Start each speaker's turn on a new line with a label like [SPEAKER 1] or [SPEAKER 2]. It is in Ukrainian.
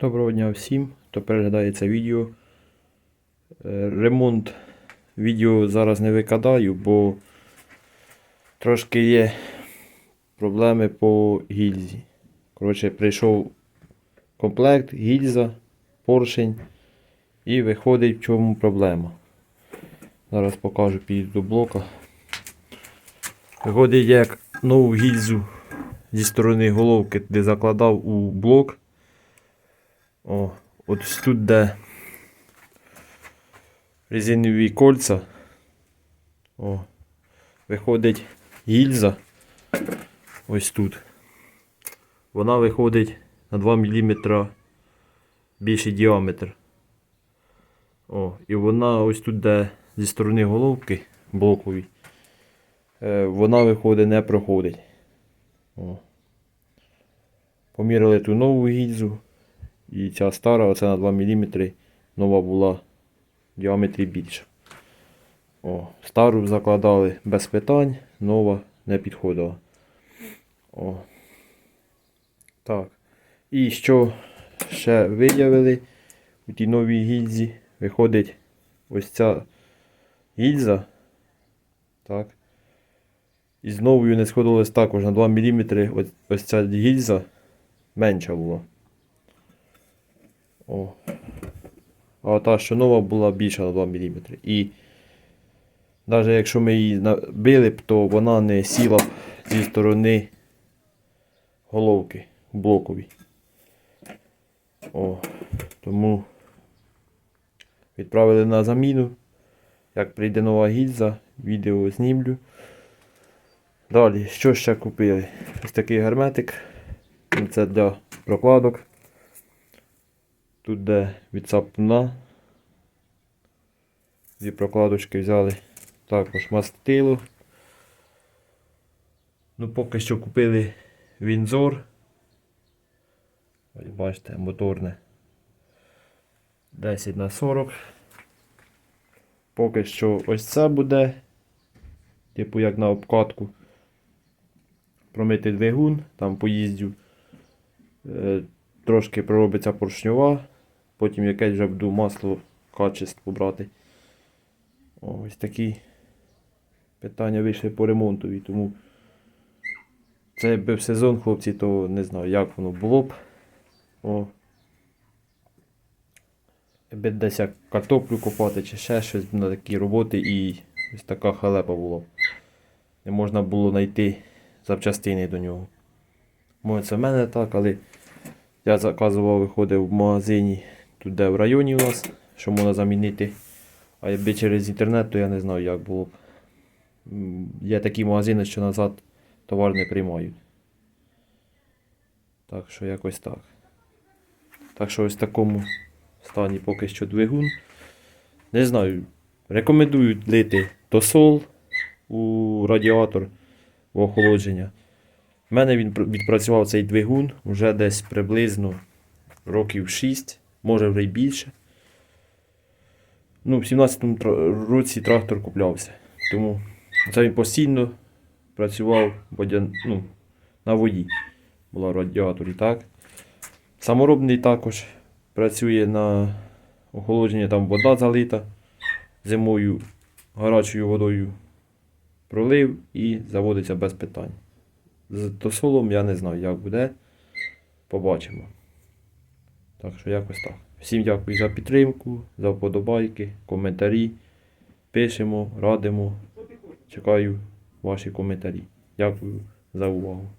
[SPEAKER 1] Доброго дня всім, хто переглядає це відео. Е, Ремонт відео зараз не викидаю, бо трошки є проблеми по гільзі. Коротше, прийшов комплект, гільза, поршень і виходить в чому проблема. Зараз покажу підійду до блока. Виходить як нову гільзу зі сторони головки, де закладав у блок. О, от тут де резинові кольця. О, виходить гільза. Ось тут. Вона виходить на 2 мм більший діаметр. О, і вона ось тут, де зі сторони головки блоковій, е, вона виходить, не проходить. О. Поміряли ту нову гільзу. І ця стара, оце на 2 мм, нова була в діаметрі більша. О, стару закладали без питань, нова не підходила. О. Так. І що ще виявили у тій новій гільзі? Виходить ось ця гільза. Так. І з новою не сходилось також на 2 мм. Ось ця гільза менша була. О. А та, що нова була більша на 2 мм. І навіть якщо ми її набили б, то вона не сіла зі сторони головки блоковій. О, тому відправили на заміну. Як прийде нова гільза, відео знімлю. Далі, що ще купили? Ось такий герметик. Це для прокладок. Тут де від сапуна. Дві прокладочки взяли. Також мастило. Ну, поки що купили вінзор. Ось бачите, моторне. 10 на 40. Поки що ось це буде. Типу як на обкатку. Промити двигун, там поїздю. Е, трошки проробиться поршньова, потім якесь вже буду масло качество брати. Ось такі питання вийшли по ремонтові, тому це якби в сезон, хлопці, то не знаю, як воно було б. О. Якби десь як картоплю копати чи ще щось на такі роботи і ось така халепа була. Не можна було знайти запчастини до нього. Може це в мене так, але я заказував, виходив в магазині, тут де в районі у нас, що можна замінити. А якби через інтернет, то я не знаю, як було б. Є такі магазини, що назад товар не приймають. Так що якось так. Так що ось в такому стані поки що двигун. Не знаю, рекомендую лити тосол у радіатор в охолодження. У мене він відпрацював цей двигун вже десь приблизно років 6, може вже й більше. Ну, в 17-му році трактор куплявся. Тому це він постійно працював водян... ну, на воді. Була в радіаторі, так. Саморобний також працює на охолодження, там вода залита. Зимою гарячою водою пролив і заводиться без питань. З тосолом я не знаю, як буде. Побачимо. Так що якось так. Всім дякую за підтримку, за вподобайки, коментарі. Пишемо, радимо. Чекаю ваші коментарі. Дякую за увагу.